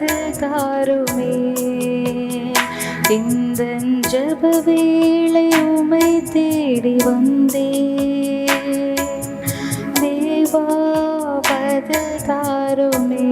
மனதுகாருமே இந்த ஜப வேளை உமை தேடி வந்தே தேவாவதுகாருமே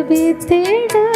மரபி தேட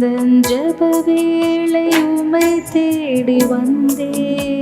இந்த ஜப வேளை உமை தேடி வந்தேன்.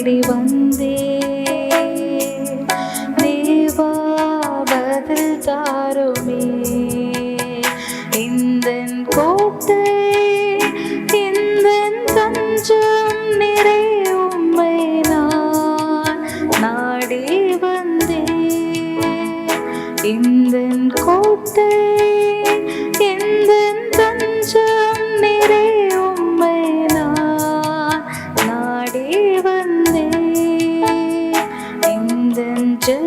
தேடி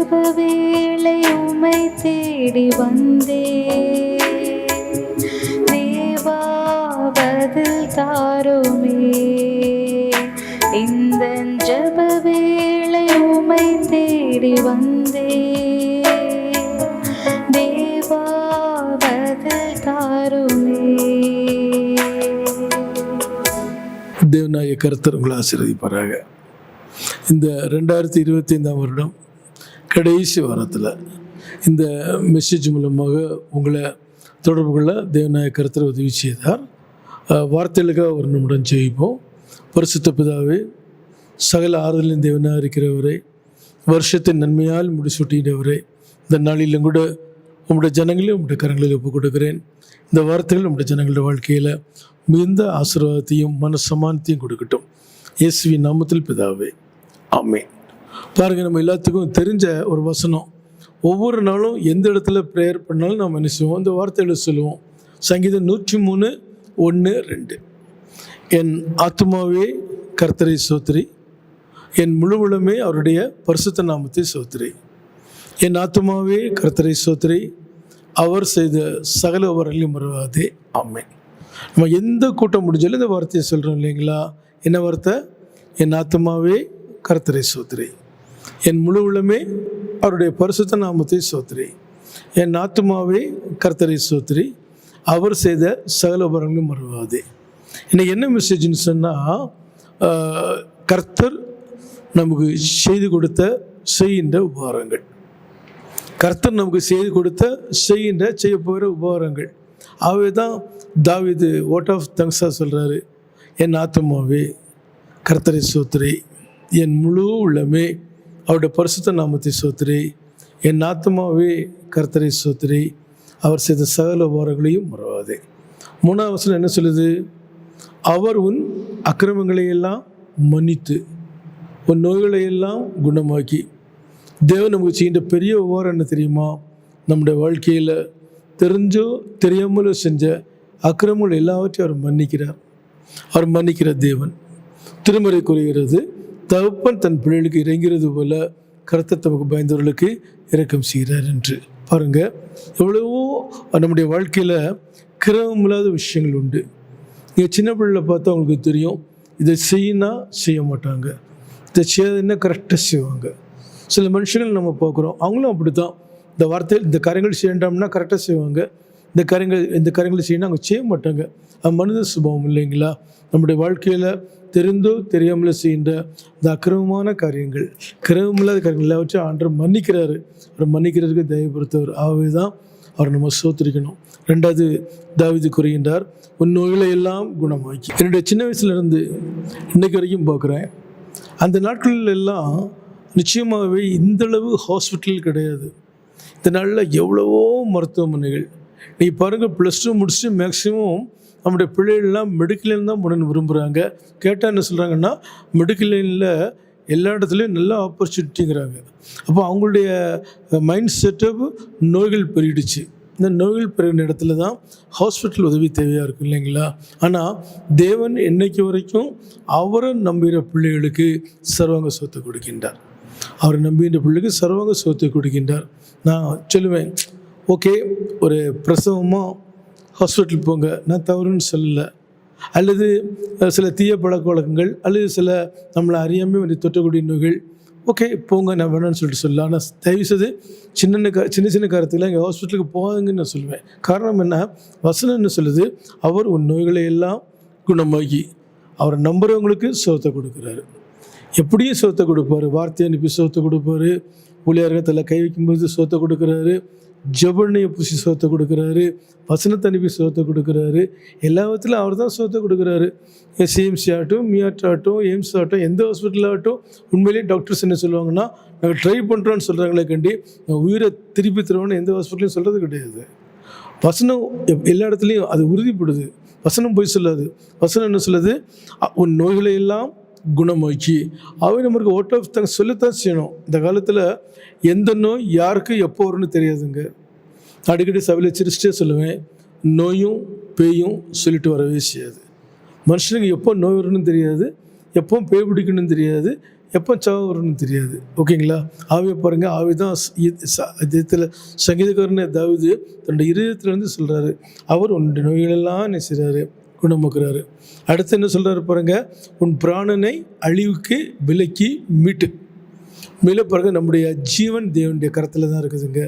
ஜப வேளை உமை தேடி வந்தே. தேவா பதில் தாருமே. இந்த ஜப வேளை உமை தேடி வந்தே. தேவா பதில் தாருமே. தேவநாயக கருத்தர் உங்களை ஆசீர்வதிப்பாராக. இந்த ரெண்டாயிரத்தி இருபத்தி ஐந்தாம் வருடம் கடைசி வாரத்தில் இந்த மெசேஜ் மூலமாக உங்களை தொடர்பு கொள்ள தேவநாயக கருத்தர் உதவி செய்தார். வார்த்தைகளுக்காக ஒரு நிமிடம் ஜெயிப்போம். பரிசுத்த பிதாவே சகல ஆறுதலின் தேவனாக இருக்கிறவரே வருஷத்தின் நன்மையால் முடிசூட்டினவரே இந்த நாளிலும் கூட உங்களுடைய ஜனங்களையும் உங்களுடைய கரங்களில் ஒப்புக் கொடுக்கிறேன் இந்த வார்த்தைகள் உங்களுடைய ஜனங்களுடைய வாழ்க்கையில் மிகுந்த ஆசீர்வாதத்தையும் மன சமானத்தையும் கொடுக்கட்டும். இயேசுவின் நாமத்தில் பிதாவே ஆமேன். பாருங்கள் நம்ம எல்லாத்துக்கும் தெரிஞ்ச ஒரு வசனம். ஒவ்வொரு நாளும் எந்த இடத்துல ப்ரேயர் பண்ணாலும் நம்ம என்ன செய்வோம்? இந்த வார்த்தைகளை சொல்லுவோம். சங்கீதம் நூற்றி மூணு ஒன்று ரெண்டு. என் ஆத்மாவே கர்த்தரை சோத்திரி. என் முழு அவருடைய பரிசுத்த நாமத்தை சோத்திரி. என் ஆத்மாவே கர்த்தரை சோத்திரி. அவர் செய்த சகல வரலையும் மறவாதே. அம்மை நம்ம எந்த கூட்டம் முடிஞ்சாலும் இந்த வார்த்தையை சொல்கிறோம் இல்லைங்களா? என்ன வார்த்தை? என் ஆத்மாவே கர்த்தரை சோத்திரி. என் முழு உள்ளமே அவருடைய பரிசுத்த நாமத்தை சோத்திரி. என் ஆத்மாவே கர்த்தரை சோத்திரி. அவர் செய்த சகல உபரங்களும் மறவாதே. இன்னைக்கு என்ன மெசேஜ்னு சொன்னால் கர்த்தர் நமக்கு செய்து கொடுத்த செய்கின்ற உபகாரங்கள். கர்த்தர் நமக்கு செய்து கொடுத்த செய்கின்ற செய்ய போகிற உபகாரங்கள். ஆகவே தான் தாவிது ஓட் ஆஃப் தங்ஸா சொல்கிறாரு என் ஆத்மாவே கர்த்தரை சோத்திரி. என் முழு உள்ளமே அவருடைய பரிசுத்த நாமத்தை சோத்திரி என் ஆத்மாவே கர்த்தரை சோத்திரி அவர் செய்த சகல உபகாரங்களையும் மறவாதே. மூணாவது வசனம் என்ன சொல்லுது? அவர் உன் அக்கிரமங்களை எல்லாம் மன்னித்து உன் நோய்களை எல்லாம் குணமாக்கி தேவன் நமக்கு செய்கின்ற பெரிய உபகாரம் என்ன தெரியுமா? நம்முடைய வாழ்க்கையில் தெரிஞ்சோ தெரியாமலோ செஞ்ச அக்கிரமங்கள் எல்லாவற்றையும் அவர் மன்னிக்கிறார். அவர் மன்னிக்கிற தேவன். திருமறை கூறுகிறது தகப்பன் தன் பிள்ளைகளுக்கு இறங்கிறது போல கருத்தை தமக்கு பயந்தவர்களுக்கு இறக்கம் செய்கிறார் என்று. பாருங்க எவ்வளவோ நம்முடைய வாழ்க்கையில் கிரகம் இல்லாத விஷயங்கள் உண்டு. நீங்கள் சின்ன பிள்ளைல பார்த்தா அவங்களுக்கு தெரியும் இதை செய்யினா செய்ய மாட்டாங்க. இதை செய்யாதுன்னா கரெக்டாக செய்வாங்க. சில மனுஷங்கள் நம்ம பார்க்குறோம் அவங்களும் அப்படி தான் இந்த வார்த்தையில் இந்த காரியங்கள் செய்யண்டாம்னா கரெக்டாக செய்வாங்க. இந்த காரியங்கள் இந்த காரியங்களை செய்யணும் அவங்க செய்ய மாட்டாங்க. அது மனித சுபாவம் இல்லைங்களா? நம்முடைய வாழ்க்கையில் தெரிந்தோ தெரியாமல் செய்கின்ற இந்த அக்கிரமமான காரியங்கள். கிரமமில்லாத காரியங்கள் எல்லாவற்றையும் ஆண்டவர் மன்னிக்கிறாரு. அவர் மன்னிக்கிறதுக்கு தயவுபடுத்தவர். ஆகவே தான் அவர் நம்ம சோத்திரிக்கணும். ரெண்டாவது தாவிது கூறுகின்றார் உன் நோய்களை எல்லாம் குணமாக்கி. என்னுடைய சின்ன வயசுலேருந்து இன்னைக்கு வரைக்கும் பார்க்குறேன். அந்த நாட்களில் எல்லாம் நிச்சயமாகவே இந்தளவு ஹாஸ்பிட்டல் கிடையாது. இந்த நாளில் எவ்வளவோ மருத்துவமனைகள். நீ பாருங்கள் ப்ளஸ் டூ முடிச்சுட்டு மேக்ஸிமம் நம்முடைய பிள்ளைகள்லாம் மெடிக்கல் லைன் தான் போடணும்னு விரும்புகிறாங்க கேட்டால் என்ன சொல்கிறாங்கன்னா மெடிக்கல் லைனில் எல்லா இடத்துலையும் நல்ல ஆப்பர்ச்சுனிட்டிங்கிறாங்க அப்போ அவங்களுடைய மைண்ட் செட்டப் நோய்கள் பெருகிடுச்சு. இந்த நோய்கள் பெருகின இடத்துல தான் ஹாஸ்பிட்டல் உதவி தேவையாக இருக்கும் இல்லைங்களா? ஆனால் தேவன் என்னைக்கு வரைக்கும் அவரை நம்புகிற பிள்ளைகளுக்கு சர்வாங்க சொத்தை கொடுக்கின்றார். அவரை நம்புகின்ற பிள்ளைக்கு சர்வாங்க சொத்தை கொடுக்கின்றார். நான் சொல்லுவேன் ஓகே ஒரு பிரசவமாக ஹாஸ்பிட்டல் போங்க நான் தவறுன்னு சொல்லலை. அல்லது சில தீய பழக்க வழக்கங்கள் அல்லது சில நம்மளை அறியாமல் வந்து தொட்டக்கூடிய நோய்கள். ஓகே போங்க நான் வேணும்னு சொல்லிட்டு சொல்லலாம் ஆனால் தயவு செய்து சின்ன க சின்ன சின்ன காரத்தில் இங்கே ஹாஸ்பிட்டலுக்கு போகாதுங்கன்னு நான் சொல்லுவேன். காரணம் என்ன? வசனம் என்ன சொல்லுது அவர் உன் நோய்களை எல்லாம் குணமாகி அவரை நம்புறவங்களுக்கு சுகத்தை கொடுக்குறாரு. எப்படியும் சுகத்தை கொடுப்பாரு. வார்த்தை அனுப்பி சுகத்தை கொடுப்பாரு. ஊழியர்கத்தில் கை வைக்கும்போது சுகத்தை கொடுக்குறாரு. ஜபண்ணையை பூசி சோத்தை கொடுக்குறாரு வசனத்தை அனுப்பி சோத்தை கொடுக்குறாரு எல்லா விதத்துலையும் அவர் தான் சோத்தை கொடுக்குறாரு. சிஎம்சி ஆகட்டும் மியாட் ஆகட்டும் எய்ம்ஸ் ஆகட்டும் எந்த ஹாஸ்பிட்டல் ஆகட்டும் உண்மையிலேயே டாக்டர்ஸ் என்ன சொல்லுவாங்கன்னா நாங்கள் ட்ரை பண்ணுறோன்னு சொல்கிறாங்களே கண்டி நான் உயிரை திருப்பி தருவோம்னு எந்த ஹாஸ்பிட்டலையும் சொல்கிறது கிடையாது. வசனம் எப்- எல்லா இடத்துலையும் அது உறுதிப்படுது. வசனம் போய் சொல்லாது. வசனம் என்ன சொல்லுது? உன் நோய்களை எல்லாம் குணமாக்கி அவை நம்மளுக்கு ஓட் ஆஃப் தங்க சொல்லத்தான் செய்யணும். இந்த காலத்தில் எந்த நோய் யாருக்கு எப்போ வரும்னு தெரியாதுங்க. அடிக்கடி சபையில் சிரிச்சிட்டே சொல்லுவேன் நோயும் பேயும் சொல்லிட்டு வரவே செய்யாது. மனுஷனுக்கு எப்போ நோய் வரும்னு தெரியாது எப்போ பேய் பிடிக்கணும்னு தெரியாது எப்போ சாவு வரும்னு தெரியாது. ஓகேங்களா? ஆவியை பாருங்க ஆவி தான் இதயத்தில் சங்கீதக்காரன் தாவிது தன்னுடைய இருதயத்திலேருந்து சொல்கிறாரு அவர் உன்னுடைய நோய்களெல்லாம் என்ன செய்கிறாரு குணமாக்குறாரு. அடுத்து என்ன சொல்கிறாரு பாருங்க உன் பிராணனை அழிவுக்கு விலக்கி மீட்டு. மேலே பாருங்க நம்முடைய ஜீவன் தேவனுடைய கரத்தில் தான் இருக்குதுங்க.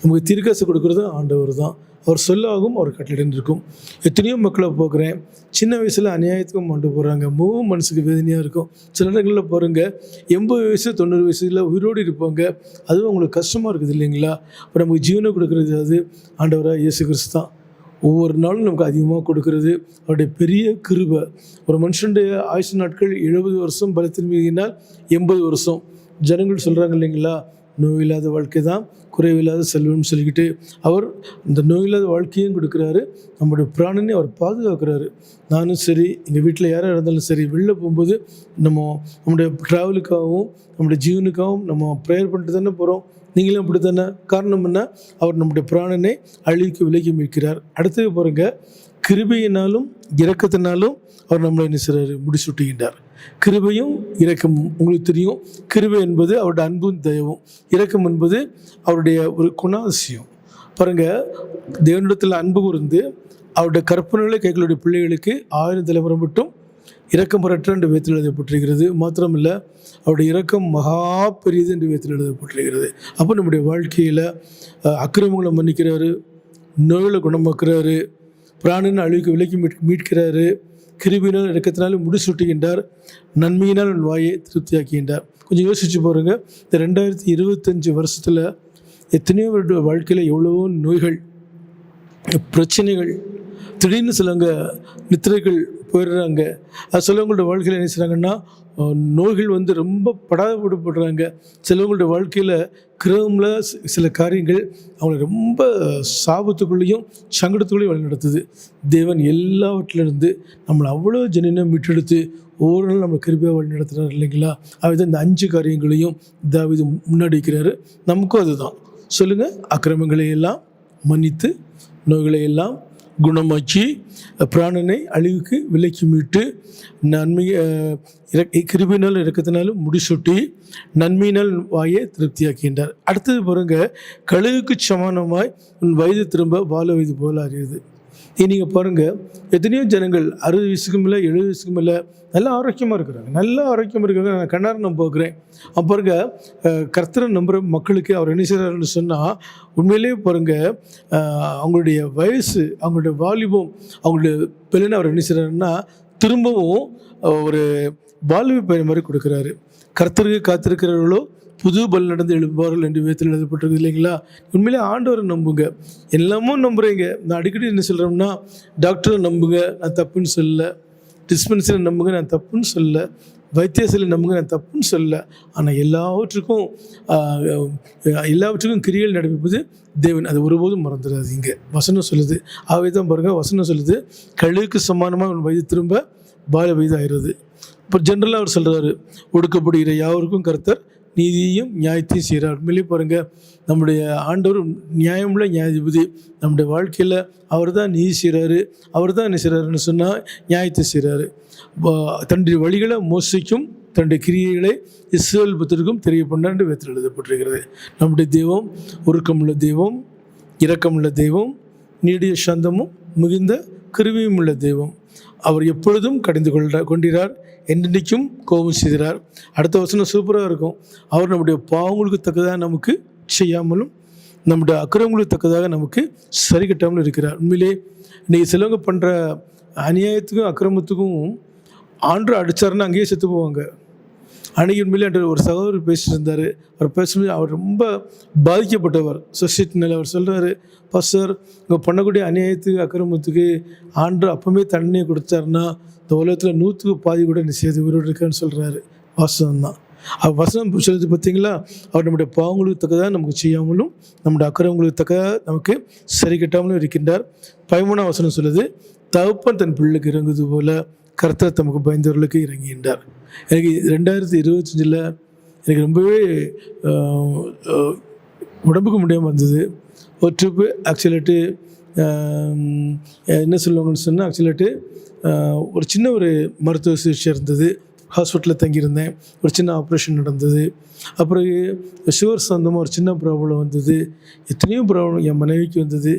நமக்கு தீர்க்காசு கொடுக்குறது ஆண்டவர் தான். அவர் சொல்லாகும் அவர் கட்டளைன்னு இருக்கும். எத்தனையோ மக்களை போக்குறேன். சின்ன வயசில் அநியாயத்துக்கும் கொண்டு போகிறாங்க மூவும் மனசுக்கு வேதனையாக இருக்கும். சில இடங்களில் பாருங்க எண்பது வயசு தொண்ணூறு வயசுல உயிரோடு இருப்பாங்க. அதுவும் அவங்களுக்கு கஷ்டமாக இருக்குது இல்லைங்களா? அப்போ நமக்கு ஜீவனை கொடுக்குறது அது ஆண்டவராக இயேசு கிறிஸ்து தான். ஒவ்வொரு நாளும் நமக்கு அதிகமாக கொடுக்கறது அவருடைய பெரிய கிருபை. ஒரு மனுஷனுடைய ஆயுசு நாட்கள் எழுபது வருஷம் பலத்தின் மீதினால் எண்பது வருஷம். ஜனங்கள் சொல்கிறாங்க இல்லைங்களா? நோயில்லாத வாழ்க்கை தான் குறைவில்லாத செல்வம்னு சொல்லிக்கிட்டு அவர் இந்த நோயில்லாத வாழ்க்கையும் கொடுக்குறாரு. நம்முடைய பிராணனை அவர் பாதுகாக்கிறாரு. நானும் சரி எங்கள் வீட்டில் யாராக இருந்தாலும் சரி வெளில போகும்போது நம்ம நம்முடைய ட்ராவலுக்காகவும் நம்முடைய ஜீவனுக்காகவும் நம்ம ப்ரேயர் பண்ணிட்டு தானே போகிறோம் நீங்களும் அப்படி தானே காரணம் என்ன? அவர் நம்முடைய பிராணனை அழிவுக்கு விலகி மீட்கிறார் அடுத்தது பாருங்கள் கிருபையினாலும் இறக்கத்தினாலும் அவர் நம்மளை என்ன செய்கிறாரு முடிசூட்டுகின்றார். கிருபையும் இரக்கமும் உங்களுக்கு தெரியும் கிருபை என்பது அவருடைய அன்பும் தயவும். இரக்கம் என்பது அவருடைய ஒரு குணாசியம் பாருங்கள் தேவனிடத்தில் அன்பு கூர்ந்து அவருடைய கற்பனைகளை கைகளுடைய பிள்ளைகளுக்கு ஆயிரம் தலைமுறை மட்டும் இரக்கம் பரற்ற என்று வேத்தில் எழுதப்பட்டிருக்கிறது. மாத்திரமில்லை அவருடைய இரக்கம் மகா பெரியது என்று வேத்தில் எழுதப்பட்டிருக்கிறது. அப்போ நம்முடைய வாழ்க்கையில் அக்கிரமங்களை மன்னிக்கிறாரு நோய்களை குணமாக்குறாரு பிராணின் அழிவுக்கு விலக்கி மீட் மீட்கிறாரு கிருபினால் இறக்கத்தினாலும் முடிசூட்டுகின்றார். நன்மையினால் உன் வாயை திருப்தியாக்குகின்றார் கொஞ்சம் யோசிச்சு பாருங்க. இந்த ரெண்டாயிரத்தி இருபத்தஞ்சு வருஷத்தில் எத்தனையோ வருட வாழ்க்கையில் எவ்வளவோ நோய்கள் பிரச்சனைகள் திடீர்னு சிலவங்க நித்திரைகள் போயிடுறாங்க. அது சிலவங்களோட வாழ்க்கையில் என்ன செய்கிறாங்கன்னா நோய்கள் வந்து ரொம்ப படாதப்படுப்படுறாங்க சிலவங்களோட வாழ்க்கையில் கிரகமில் சில காரியங்கள் அவங்களை ரொம்ப சாபத்துக்குள்ளேயும் சங்கடத்துக்குள்ளேயும் வழிநடத்துது தேவன் எல்லாவற்றிலிருந்து நம்மளை அவ்வளோ ஜனினம் மீட்டெடுத்து ஒவ்வொரு நாள் நம்மளை கிருபியாக வழி நடத்துகிறார் இல்லைங்களா? அவர் இந்த அஞ்சு காரியங்களையும் தாவிது முன்னாடி வைக்கிறாரு நமக்கும் அதுதான். சொல்லுங்கள் அக்கிரமங்களை எல்லாம் மன்னித்து நோய்களை எல்லாம் குணமாக்கி பிராணனை அழிவுக்கு விலக்கி மீட்டு நன்மை கிருபினால் இறக்கத்தினாலும் முடிசூட்டி நன்மையினால் வாயை திருப்தியாக்கின்றார். அடுத்தது பாருங்க கழுகுக்கு சமானமாய் உன் வயது திரும்ப வாழ வயது போல அறியுது நீங்கள் பாருங்கள் எத்தனையோ ஜனங்கள் அறுபது வயசுக்கும் இல்லை எழுபது வயசுக்கும் இல்லை நல்லா ஆரோக்கியமாக இருக்கிறாங்க. நல்லா ஆரோக்கியமாக இருக்காங்க நான் கண்ணார் நம்ப போகிறேன் அப்போ பாருங்க கர்த்தரை நம்புகிற மக்களுக்கு அவர் என்ன செய்கிறாருன்னு சொன்னால் உண்மையிலேயே பாருங்கள் அவங்களுடைய வயசு அவங்களுடைய வாலிபம் அவங்களுடைய பிள்ளைன்னு அவர் என்ன செய்கிறாருன்னா திரும்பவும் ஒரு வாழ்வு பயன் மாதிரி கொடுக்குறாரு. கர்த்தருக்கு காத்திருக்கிறவர்களோ புது பல் நடந்து எழுப்பார்கள் என்று வேத்தில் எழுதப்பட்டிருக்கு இல்லைங்களா? உண்மையிலே ஆண்டவரை நம்புங்க. எல்லாமும் நம்புகிறீங்க நான் அடிக்கடி என்ன சொல்கிறோம்னா டாக்டரை நம்புங்க நான் தப்புன்னு சொல்லலை. டிஸ்பென்சரி நம்புங்க நான் தப்புன்னு சொல்லலை. வைத்தியசலை நம்புங்க நான் தப்புன்னு சொல்லலை. ஆனால் எல்லாவற்றுக்கும் எல்லாவற்றுக்கும் கிரியல் நடப்பிப்பது தேவன் அதை ஒருபோதும் மறந்துடாதீங்க. வசனம் சொல்லுது. ஆகவே தான் பாருங்கள் வசனம் சொல்லுது. கழுவுக்கு சமானமாக உன் வயது திரும்ப பால வயது ஆயிடுறது இப்போ ஜென்ரலாக அவர் சொல்கிறாரு ஒடுக்கப்படுகிற யாவருக்கும் கருத்தர் நீதியையும் நியாயத்தையும் செய்கிறார். உண்மையிலே பாருங்கள் நம்முடைய ஆண்டவர் நியாயமுள்ள நியாயாதிபதி. நம்முடைய வாழ்க்கையில் அவர் தான் நீதி செய்கிறாரு அவர் தான் என்ன செய்கிறாருன்னு சொன்னால் நியாயத்தை செய்கிறாரு தன்னுடைய வழிகளை மோசிக்கும் தன்னுடைய கிரியைகளை இஸ்ரேல் புத்திற்கும் தெரிய பண்ணாண்டு வேத்தில் எழுதப்பட்டிருக்கிறது. நம்முடைய தெய்வம் உருக்கமுள்ள தெய்வம் இரக்கமுள்ள தெய்வம் நீடிய சந்தமும் மிகுந்த கிருவியும் உள்ள தெய்வம். அவர் எப்பொழுதும் கடந்து கொள்ள கொண்டிறார் என்றென்றைக்கும் கோபம் செய்கிறார். அடுத்த வசனம் சூப்பராக இருக்கும். அவர் நம்முடைய பாவங்களுக்கு தக்கதாக நமக்கு செய்யாமலும் நம்முடைய அக்கிரமங்களுக்கு தக்கதாக நமக்கு சரி கட்டாமலும் இருக்கிறார். உண்மையிலே இன்றைக்கி சிலவங்க பண்ணுற அநியாயத்துக்கும் அக்கிரமத்துக்கும் ஆண்டு அடித்தாருன்னு அங்கேயே செத்து போவாங்க. அன்னைக்கு உண்மையிலே என்ற ஒரு சகோதரர் பேசிட்டு இருந்தார் அவர் பேசும்போது அவர் ரொம்ப பாதிக்கப்பட்டவர். சொசைட்டினால் அவர் சொல்கிறாரு பாஸ்டர் இங்கே பண்ணக்கூடிய அநியாயத்துக்கு அக்கிரமத்துக்கு ஆண்டு அப்பவுமே தண்ணியை கொடுத்தாருன்னா இந்த உலகத்தில் நூற்றுக்கு பாதி கூட நிச்சயத்து உயிரோடு இருக்கான்னு சொல்கிறாரு வாசகம் தான். அவர் வசனம் சொல்லுது பார்த்தீங்களா? அவர் நம்முடைய பாவங்களுக்கு தக்கதாக நமக்கு செய்யாமலும் நம்முடைய அக்கிரமங்களுக்கு தக்கதாக நமக்கு சரி கட்டாமலும் இருக்கின்றார். பதிமூணாம் வசனம் சொல்லுது தகப்பன் தன் பிள்ளைக்கு இறங்குது போல கர்த்தர் தமக்கு பயந்தவர்களுக்கு இறங்குகின்றார். எனக்கு ரெண்டாயிரத்தி இருபத்தஞ்சில் எனக்கு ரொம்பவே உடம்புக்கு முடியாமல் வந்தது ஒரு ட்ரிப்பு ஆக்சுவலேட்டு என்ன சொல்லுவாங்கன்னு சொன்னால் ஆக்சுவலேட்டு ஒரு சின்ன ஒரு மருத்துவ சிகிச்சை இருந்தது. ஹாஸ்பிட்டலில் தங்கியிருந்தேன். ஒரு சின்ன ஆப்ரேஷன் நடந்தது. அப்புறம் சுகர் சந்தமாக ஒரு சின்ன ப்ராப்ளம் வந்தது. எத்தனையோ ப்ராப்ளம் என் மனைவிக்கு வந்தது.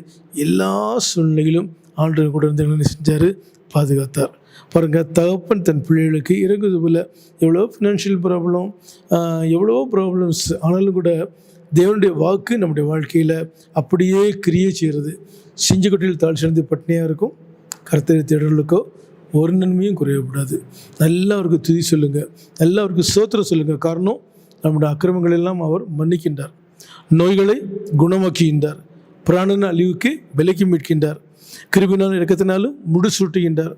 எல்லா சூழ்நிலையிலும் ஆண்டு கூட இருந்து என்ன செஞ்சார்? பாதுகாத்தார். பாருங்கள் தகப்பன் தன் பிள்ளைகளுக்கு இறங்குது போல் எவ்வளோ ஃபினான்ஷியல் ப்ராப்ளம் எவ்வளோ ப்ராப்ளம்ஸ் ஆனாலும் கூட தேவனுடைய வாக்கு நம்முடைய வாழ்க்கையில் அப்படியே கிரியை செய்கிறது. செஞ்சுக்கொட்டில் தாழ் சேர்ந்து பட்னியாக இருக்கும். கர்த்தரை தேடலுக்கோ ஒரு நன்மையும் குறையக்கூடாது. நல்லா அவருக்கு துதி சொல்லுங்கள் நல்லா அவருக்கு சோத்திரம் சொல்லுங்கள் காரணம் நம்முடைய அக்கிரமங்கள் எல்லாம் அவர் மன்னிக்கின்றார். நோய்களை குணமாக்குகின்றார். பிராணன அழிவுக்கு விலைக்கு மீட்கின்றார். கிருபினால் இறக்கத்தினாலும் முடிசூட்டுகின்றார்.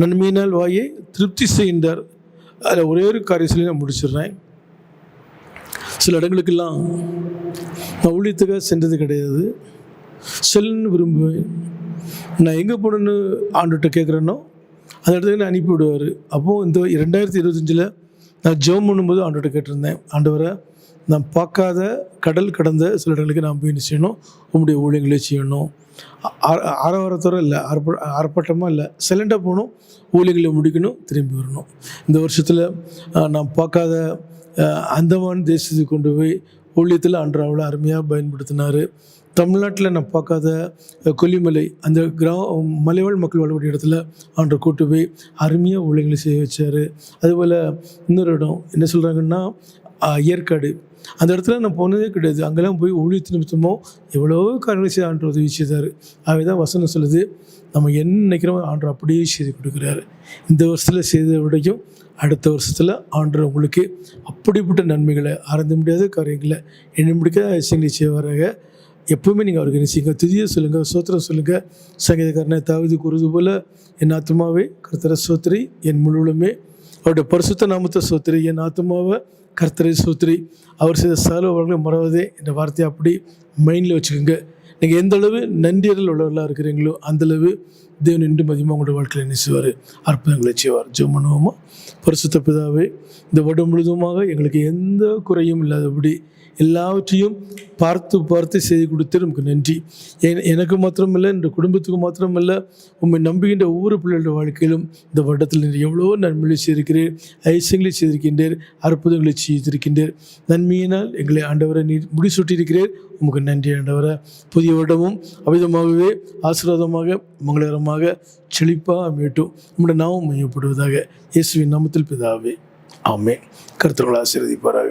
நன்மையினால் வாயை திருப்தி செய்கின்றார். அதில் ஒரே ஒரு காரியம் சொல்லி நான் முடிச்சிடுறேன். சில இடங்களுக்கெல்லாம் நான் ஊழியத்துக்காக சென்றது கிடையாது. செல்லுன்னு விரும்புவேன். நான் எங்கே போகணுன்னு ஆண்டுகிட்ட கேட்குறேனோ அந்த இடத்துக்கு நான் அனுப்பி விடுவார். அப்போது இந்த ரெண்டாயிரத்தி இருபத்தஞ்சில் நான் ஜெபம் பண்ணும்போது ஆண்டுகிட்ட கேட்டிருந்தேன். ஆண்டவரை நான் பார்க்காத கடல் கடந்த சில இடங்களுக்கு நான் போய் என்ன செய்யணும்? உங்களுடைய ஊழியங்களே செய்யணும். ஆ- ஆரவாரத்தோட இல்லை ஆர்ப்ப ஆர்ப்பாட்டமாக இல்லை சிலண்டாக போகணும் ஊழிகளை முடிக்கணும் திரும்பி வரணும். இந்த வருஷத்தில் நான் பார்க்காத அந்தமான் தேசத்துக்கு கொண்டு போய் ஊழியத்தில் அன்று அவ்வளோ அருமையாக பயன்படுத்தினார். தமிழ்நாட்டில் நான் பார்க்காத கொல்லிமலை அந்த கிரா மலைவாழ் மக்கள் வாழக்கூடிய இடத்துல ஆண்டு கூட்டு போய் அருமையாக ஊழியர்களை செய்ய வச்சார். அதுபோல் இன்னொரு இடம் என்ன சொல்கிறாங்கன்னா ஏற்காடு. அந்த இடத்துல நான் போனதே கிடையாது. அங்கெல்லாம் போய் ஊழியத்து நிமித்தமோ எவ்வளோ காரியங்களை செய்து ஆண்டு உதவி செய்தார். அவை தான் வசனம் சொல்லுது. நம்ம என்ன நினைக்கிறோமோ ஆண்டு அப்படியே செய்து கொடுக்குறாரு. இந்த வருஷத்தில் செய்த விடையும் அடுத்த வருஷத்தில் ஆண்டு உங்களுக்கு அப்படிப்பட்ட நன்மைகளை அறந்து முடியாத காரியங்களை எண்ண முடிக்காத விஷயங்களை செய்வாராக. எப்பவுமே நீங்கள் அவருக்கு நினைச்சிங்க துதியை சொல்லுங்கள் சோத்திரம் சொல்லுங்கள் சங்கீதக்காரனை தாவது கூறுவது போல் என் ஆத்மாவே கருத்தர சோத்திரி என் முழுவலுமே அவருடைய பரிசுத்த நாமத்தை சோத்திரி என் ஆத்மாவை கர்த்தரை சோத்திரி. அவர் செய்த சகல மறவதே என்ற வார்த்தையை அப்படி மைண்டில் வச்சுக்கோங்க. நீங்கள் எந்த அளவு நன்றியறில் உள்ளவர்களாக இருக்கிறீங்களோ அந்தளவு தேவன் இன்று மதியமாக உங்களோட வாழ்க்கையில் நினைச்சுவார் அற்புதங்களை செய்வார். ஜெபம் பரிசுத்த பிதாவே இந்த வருடம் முழுதுமாக எங்களுக்கு எந்த குறையும் இல்லாதபடி எல்லாவற்றையும் பார்த்து பார்த்து செய்து கொடுத்து நமக்கு நன்றி. எனக்கு மாத்திரமில்லை இந்த குடும்பத்துக்கு மாத்திரமில்லை உண்மை நம்புகின்ற ஒவ்வொரு பிள்ளைகளுடைய வாழ்க்கையிலும் இந்த வருடத்தில் எவ்வளோ நன்மைகளை செய்திருக்கிறேன் ஐசங்களை செய்திருக்கின்றீர் அற்புதங்களை செய்திருக்கின்றேன் நன்மையினால் எங்களை ஆண்டவரை நீ முடிசூட்டியிருக்கிறேன் உமக்கு நன்றி ஆண்டவரை. புதிய வருடமும் அவிதமாகவே ஆசீர்வாதமாக மங்களகரமாக செழிப்பாக அமையட்டும். நம்முடைய நாமம் மையப்படுவதாக இயேசுவின் நாமத்தில் பிதாவே. ஆமே கருத்துக்களை ஆசீர்வதிப்பாராக.